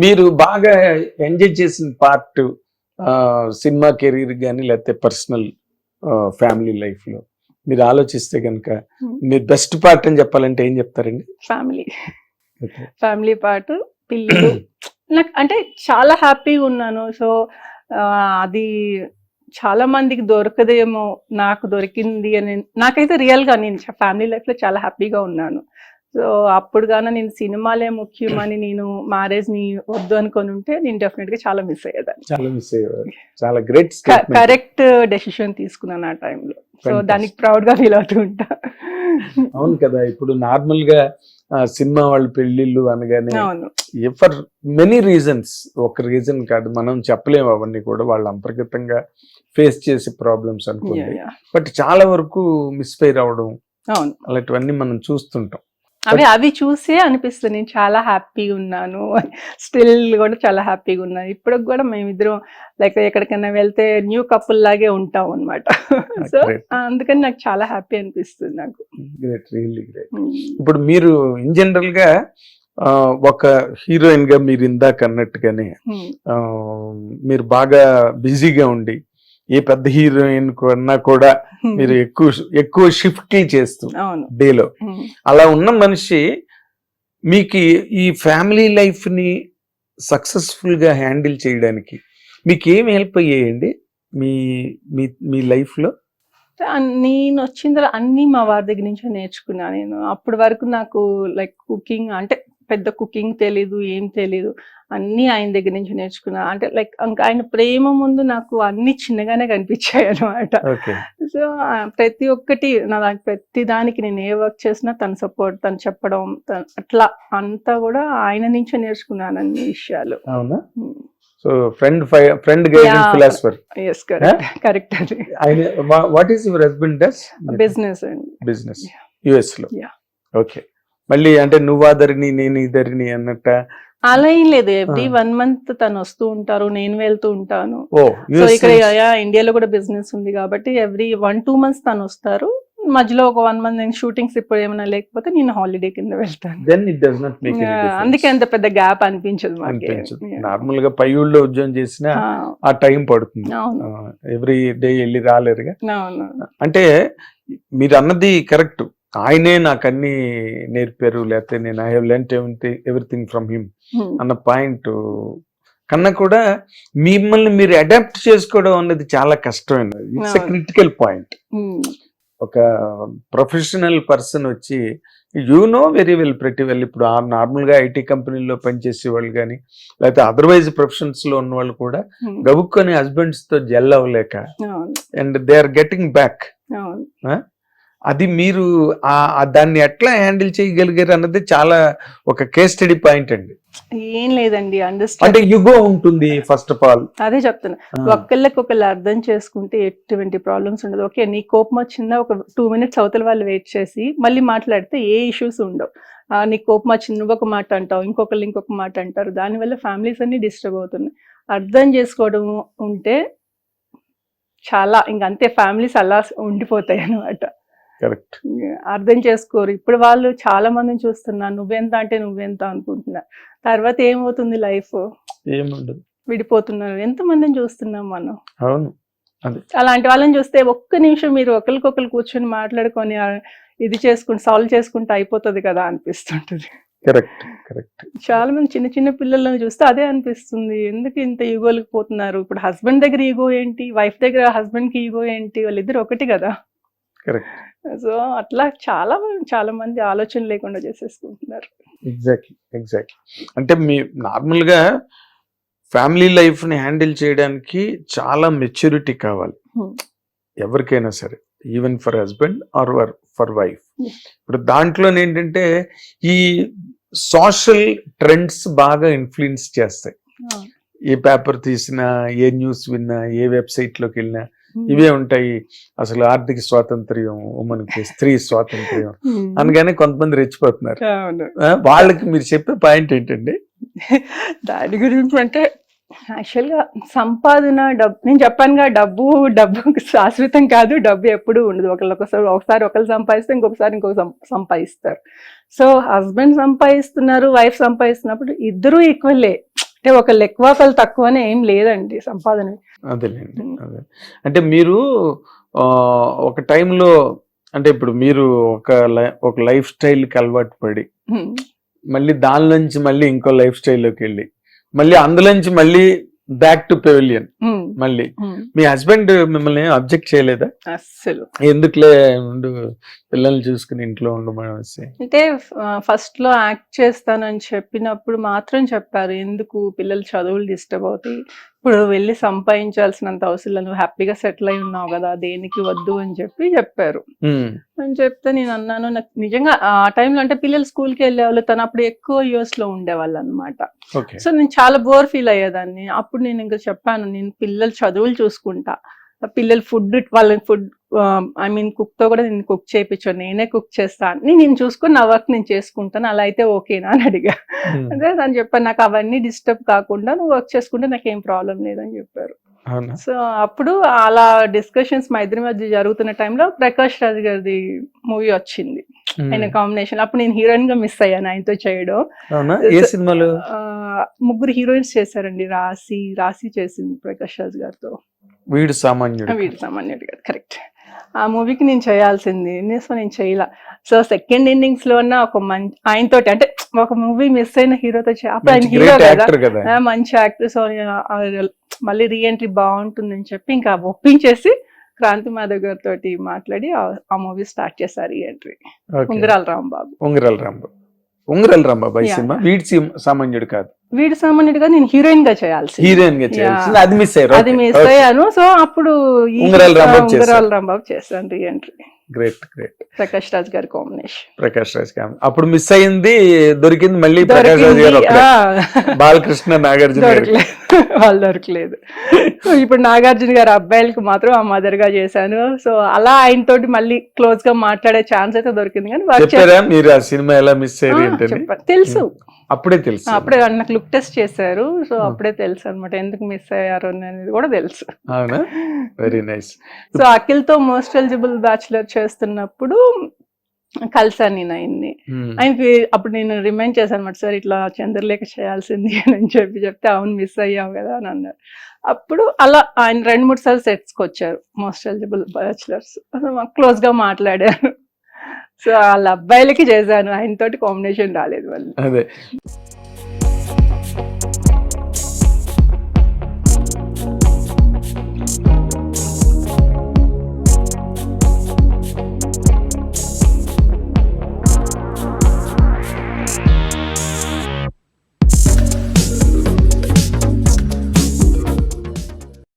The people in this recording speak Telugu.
మీరు బాగా ఎంజాయ్ చేసిన పార్ట్ సినిమా కెరీర్ కానీ లేకపోతే పర్సనల్ ఫ్యామిలీ లైఫ్లో? మీరు ఆలోచిస్తే కనుక Hmm. మీరు బెస్ట్ పార్ట్ అని చెప్పాలంటే ఏం చెప్తారండి? ఫ్యామిలీ. ఫ్యామిలీ పార్ట్ పిల్లలు. నాకు అంటే చాలా హ్యాపీగా ఉన్నాను. సో అది చాలా మందికి దొరకదేమో నాకు దొరికింది అని నాకైతే రియల్గా నేను ఫ్యామిలీ లైఫ్లో చాలా హ్యాపీగా ఉన్నాను. సో అప్పుడు గాన నేను సినిమాలే ముఖ్యమని నేను మ్యారేజ్ని వద్దు అనుకొని ఉంటే నేను డెఫినెట్గా చాలా మిస్ అయ్యేదాన్ని. చాలా మిస్ అయ్యారు చాలా గ్రేట్ కరెక్ట్ డెసిషన్ తీసుకున్నాను ఆ టైంలో. సో. దానికి ప్రౌడ్గా ఫీల్ అవుతూ ఉంటా. అవును కదా ఇప్పుడు నార్మల్గా సినిమా వాళ్ళు పెళ్ళిళ్ళు అనగానే ఫర్ మెనీ రీజన్స్. ఒక రీజన్ కాదు మనం చెప్పలేము అవన్నీ కూడా. వాళ్ళు అంతర్గతంగా ఫేస్ చేసే ప్రాబ్లమ్స్ అనుకోండి. బట్ చాలా వరకు మిస్ఫైర్ అవడం అవును. అలాంటివన్నీ మనం చూస్తుంటాం. అవి అవి చూసే అనిపిస్తుంది. నేను చాలా హ్యాపీగా ఉన్నాను. స్టిల్ కూడా చాలా హ్యాపీగా ఉన్నాను. ఇప్పుడు కూడా మేమిద్దరం లైక్ ఎక్కడికైనా వెళ్తే న్యూ కపుల్ లాగే ఉంటాం అనమాట సో. అందుకని నాకు చాలా హ్యాపీ అనిపిస్తుంది నాకు. గ్రేట్ రియల్లీ గ్రేట్ ఇప్పుడు మీరు ఇన్ జనరల్గా ఒక హీరోయిన్గా మీరు ఇందాక అన్నట్టుగానే Hmm. మీరు బాగా బిజీగా ఉండి ఏ పెద్ద హీరోయిన్ కన్నా కూడా మీరు ఎక్కువ ఎక్కువ షిఫ్ట్ చేస్తూ డేలో. అలా ఉన్న మనిషి మీకు ఈ- ఫ్యామిలీ లైఫ్ని సక్సెస్ఫుల్గా హ్యాండిల్ చేయడానికి మీకు ఏం హెల్ప్ అయ్యాయండి మీ మీ మీ లైఫ్లో ఆ, నేను వచ్చిన తర్వాత అన్ని మా వారి దగ్గర నుంచి నేర్చుకున్నా నేను. అప్పటి వరకు నాకు లైక్ కుకింగ్ అంటే పెద్ద కుకింగ్ తెలీదు ఏం తెలీదు. అన్ని ఆయన దగ్గర నుంచి నేర్చుకున్నా. అంటే లైక్ ఇంకా ఆయన ప్రేమ ముందు నాకు అన్ని చిన్నగానే కనిపించాయి అనమాట సో ప్రతి ఒక్కటి నా దానికి ప్రతి దానికి నేను ఏ వర్క్ చేసినా తన సపోర్ట్ తను చెప్పడం అట్లా అంతా కూడా ఆయన నుంచే నేర్చుకున్నాను అన్ని విషయాలు. అవునా? So friend friend Yeah. Philosopher correct అది. ఆయన what is your husband does business అండి. బిజినెస్ యుఎస్లో. ఓకే మళ్ళీ అంటే నువ్వు ఆదరిని నేను ఇద్దరిని అన్నట్ట? అలా ఏం లేదు. ఎవ్రీ. వన్ మంత్ తను వస్తూ ఉంటారు నేను వెళ్తూ ఉంటాను. సో ఇక్కడ ఇండియాలో కూడా బిజినెస్ ఉంది కాబట్టి ఎవ్రీ వన్ టూ మంత్స్ తను వస్తారు. మధ్యలో ఒక వన్ మంత్ నేను షూటింగ్స్ ఇప్పుడు ఏమైనా లేకపోతే నేను హాలిడే కింద వెళ్తాను. అందుకే అంత పెద్ద గ్యాప్ అనిపించదు నార్మల్గా పై ఊళ్ళో ఉద్యోగం చేసినా ఆ. టైం పడుతుంది. ఎవ్రీ డే వెళ్ళి రాలేరుగా. అంటే మీరు అన్నది కరెక్ట్ ఆయనే నాకు అన్ని నేర్పారు లేకపోతే నేను I have learn everything from him. అన్న పాయింట్ కన్నా కూడా మిమ్మల్ని మీరు అడాప్ట్ చేసుకోవడం అన్నది చాలా కష్టమైనది ఇట్స్. Critical point. ఒక ప్రొఫెషనల్ పర్సన్ వచ్చి యూ నో వెరీ వెల్ ప్రతి వెల్ ఇప్పుడు ఆ నార్మల్గా ఐటీ కంపెనీలో పనిచేసే వాళ్ళు కానీ లేకపోతే అదర్వైజ్ ప్రొఫెషన్స్లో ఉన్న వాళ్ళు కూడా Hmm. గబుక్కొని హస్బెండ్స్తో gel అవ్వలేక and they are getting back అది మీరు దాన్ని ఎట్లా హ్యాండిల్ చేయగలిగారు అన్నది చాలా ఒక కేస్ స్టడీ పాయింట్ అండి. ఏం లేదండి అంటే యుగో ఉంటుంది ఫస్ట్ ఆఫ్ ఆల్ అదే చెప్తున్నా. ఒకళ్ళకి ఒకళ్ళు అర్థం చేసుకుంటే ఎటువంటి ప్రాబ్లమ్స్ ఉండదు. ఓకే నీ కోపం వచ్చిందా? ఒక టూ మినిట్స్ అవతల వాళ్ళు వెయిట్ చేసి మళ్ళీ మాట్లాడితే ఏ ఇష్యూస్ ఉండవు. ఆ, నీ కోపం వచ్చింది నువ్వు ఒక మాట అంటావు ఇంకొకళ్ళు ఇంకొక మాట అంటారు. దానివల్ల ఫ్యామిలీస్ అన్ని డిస్టర్బ్ అవుతున్నాయి అర్థం చేసుకోవడం ఉంటే చాలా ఇంకంతే ఫ్యామిలీస్ అలా ఉండిపోతాయి అనమాట కరెక్ట్. అర్థం చేసుకోరు. ఇప్పుడు వాళ్ళు చాలా మందిని చూస్తున్నారు. నువ్వెంత అంటే నువ్వెంత అనుకుంటున్నా తర్వాత ఏమవుతుంది లైఫ్? ఏముండదు. విడిపోతున్నారు. ఎంతమందిని చూస్తున్నాం మనం? అవును. అలాంటి వాళ్ళని చూస్తే ఒక్క నిమిషం మీరు ఒకరికొకరు కూర్చొని మాట్లాడుకొని ఇది చేసుకుంటే సాల్వ్ చేసుకుంటే అయిపోతుంది కదా అనిపిస్తుంటది. కరెక్ట్. కరెక్ట్. చాలా మంది చిన్న చిన్న పిల్లలను చూస్తే అదే అనిపిస్తుంది. ఎందుకు ఇంత ఈగోలకు పోతున్నారు? ఇప్పుడు హస్బెండ్ దగ్గర ఈగో ఏంటి? వైఫ్ దగ్గర హస్బెండ్కి ఈగో ఏంటి? వాళ్ళిద్దరు ఒకటి కదా. కరెక్ట్. సో అట్లా చాలా మంది- చాలా మంది ఆలోచన లేకుండా చేసేసుకుంటున్నారు. ఎగ్జాక్ట్లీ ఎగ్జాక్ట్లీ అంటే మీ నార్మల్గా ఫ్యామిలీ లైఫ్ని హ్యాండిల్ చేయడానికి చాలా మెచ్యూరిటీ కావాలి. ఎవరికైనా సరే even for husband or for wife. ఇప్పుడు దాంట్లో ఏంటంటే ఈ సోషల్ ట్రెండ్స్ బాగా ఇన్ఫ్లుయెన్స్ చేస్తాయి. ఏ పేపర్ తీసినా ఏ న్యూస్ విన్నా ఏ వెబ్సైట్లోకి వెళ్ళినా ఇవే ఉంటాయి. అసలు ఆర్థిక స్వాతంత్ర్యం మనకి స్త్రీ స్వాతంత్ర్యం. Hmm. అనగానే కొంతమంది రెచ్చిపోతున్నారు. వాళ్ళకి మీరు చెప్పే పాయింట్ ఏంటండి? దాని గురించి అంటే యాక్చువల్గా సంపాదన డబ్బు నేను చెప్పానుగా డబ్బు డబ్బు శాశ్వతం కాదు డబ్బు ఎప్పుడూ ఉండదు. ఒకళ్ళు ఒకసారి ఒకసారి ఒకరు సంపాదిస్తే ఇంకొకసారి ఇంకొక సంపాదిస్తారు. సో హస్బెండ్ సంపాదిస్తున్నారు వైఫ్ సంపాదిస్తున్నప్పుడు ఇద్దరూ ఈక్వల్లే అంటే ఒకళ్ళు ఎక్కువ ఒకళ్ళు తక్కువ అని ఏం లేదండి సంపాదన. అదేలేండి అదే. అంటే మీరు ఒక టైంలో అంటే ఇప్పుడు మీరు ఒక ఒక లైఫ్ స్టైల్కి అలవాటు పడి. మళ్ళీ దాని నుంచి మళ్ళీ ఇంకో లైఫ్ స్టైల్లోకి వెళ్ళి మళ్ళీ అందులోంచి మళ్ళీ బ్యాక్ టు పెవిలియన్. మళ్ళీ. హ్మ్. మీ హస్బెండ్ మిమ్మల్ని అబ్జెక్ట్ చేయలేదా? అస్సలు. ఎందుకులే ఉండు పిల్లల్ని చూసుకుని ఇంట్లో ఉండమనేసి అంటే ఫస్ట్లో యాక్ట్ చేస్తానని చెప్పినప్పుడు మాత్రం చెప్పారు. ఎందుకు పిల్లలు చదువులు డిస్టర్బ్ అవుతాయి? ఇప్పుడు వెళ్ళి సంపాదించాల్సినంత అవసరం నువ్వు హ్యాపీగా సెటిల్ అయి ఉన్నావు కదా దేనికి వద్దు అని చెప్పి చెప్పారు. అని చెప్తే నేను అన్నాను నాకు నిజంగా ఆ టైంలో అంటే పిల్లలు స్కూల్కి వెళ్ళేవాళ్ళు తను అప్పుడు ఎక్కువ యూఎస్లో ఉండేవాళ్ళు అనమాట సో నేను చాలా బోర్ ఫీల్ అయ్యేదాన్ని. అప్పుడు నేను ఇంకా చెప్పాను నేను పిల్లలు చదువులు చూసుకుంటా. పిల్లలు ఫుడ్ వాళ్ళని ఫుడ్ ఐ మీన్ కుక్తో కూడా నేను కుక్ చేయించాను నేనే కుక్ చేస్తాను నేను చూసుకుని నా వర్క్ నేను చేసుకుంటాను అలా అయితే ఓకేనా అని అడిగా. అదే తను చెప్పాను నాకు అవన్నీ డిస్టర్బ్ కాకుండా నువ్వు వర్క్ చేసుకుంటే నాకు ఏం ప్రాబ్లం లేదని చెప్పారు. సో అప్పుడు అలా డిస్కషన్స్ మా ఇద్దరి మధ్య జరుగుతున్న టైంలో ప్రకాష్ రాజ్ గారిది మూవీ వచ్చింది. ఆయన కాంబినేషన్. అప్పుడు నేను హీరోయిన్గా మిస్ అయ్యాను ఆయనతో చేయడం. ఏ సినిమాలు? ముగ్గురు హీరోయిన్స్ చేశారండి రాసి రాసి చేసింది ప్రకాష్ రాజ్ గారితో. వీడు సామాన్యుడు వీడు సామాన్యుడు గారు కరెక్ట్ ఆ మూవీకి నేను చేయాల్సింది సో నేను చేయలా. సో సెకండ్ ఇన్నింగ్స్లో ఉన్న ఒక మంచి ఆయనతోటి అంటే ఒక మూవీ మిస్ అయిన హీరోతో అప్పుడు ఆయన హీరో కదా. కదా. మంచి యాక్టర్ సో మళ్ళీ రీఎంట్రీ బాగుంటుందని చెప్పి ఇంకా ఒప్పించేసి క్రాంతి మాధవ్ గారితో మాట్లాడి ఆ- మూవీ స్టార్ట్ చేశారు రీఎంట్రీ. ఉంగరాల రాంబాబు. ఉంగరాల రాంబాబు. ఉంగరాల రాంబాబు ఈ. సినిమా. వీడి సిమ్- సామాన్యుడు కాదు. వీడు సామాన్యుడిగా నేను హీరోయిన్గా చేయాల్సి హీరోయిన్గా చేయాల్సింది. అది మిస్ అయ్యారు. అది మిస్ అయ్యాను. సో అప్పుడు ఉంగరాల రాంబాబు చేశాను reentry great great Prakash Raj గారి కాంబినేషన్. ప్రకాష్ రాజ్ గారు అప్పుడు మిస్ అయింది దొరికింది మళ్ళీ ప్రకాష్ రాజ్ గారు. బాలకృష్ణ నాగార్జున వాళ్ళు దొరకలేదు. సో ఇప్పుడు నాగార్జున గారి అబ్బాయిలకి మాత్రం ఆ మదర్గా చేశాను. సో అలా ఆయన తోటి మళ్ళీ క్లోజ్గా మాట్లాడే ఛాన్స్ అయితే దొరికింది. కానీ మీరు ఆ సినిమా ఎలా మిస్ అయ్యారు చెప్పాను. తెలుసు. అప్పుడే తెలుసు. అప్పుడే నాకు లుక్ టెస్ట్ చేశారు. సో. అప్పుడే తెలుసు అనమాట ఎందుకు మిస్ అయ్యారు అనేది కూడా తెలుసు. అవునా? వెరీ నైస్ సో అఖిల్తో మోస్ట్ ఎలిజిబుల్ బ్యాచులర్ చేస్తున్నప్పుడు కలిసాను నేను ఆయన్ని ఆయనకి అప్పుడు నేను రిమైండ్ చేశాను అనమాట సార్ ఇట్లా చంద్రలేఖ చేయాల్సింది అని చెప్పి చెప్తే అవును మిస్ అయ్యావు కదా అని అన్నారు. అప్పుడు అలా ఆయన రెండు మూడు సార్లు సెట్స్కి వచ్చారు మోస్ట్ ఎలిజిబుల్ బ్యాచులర్స్ క్లోజ్గా మాట్లాడాను సో వాళ్ళ అబ్బాయిలకి చేశాను. ఆయన తోటి కాంబినేషన్ రాలేదు వాళ్ళు. అదే.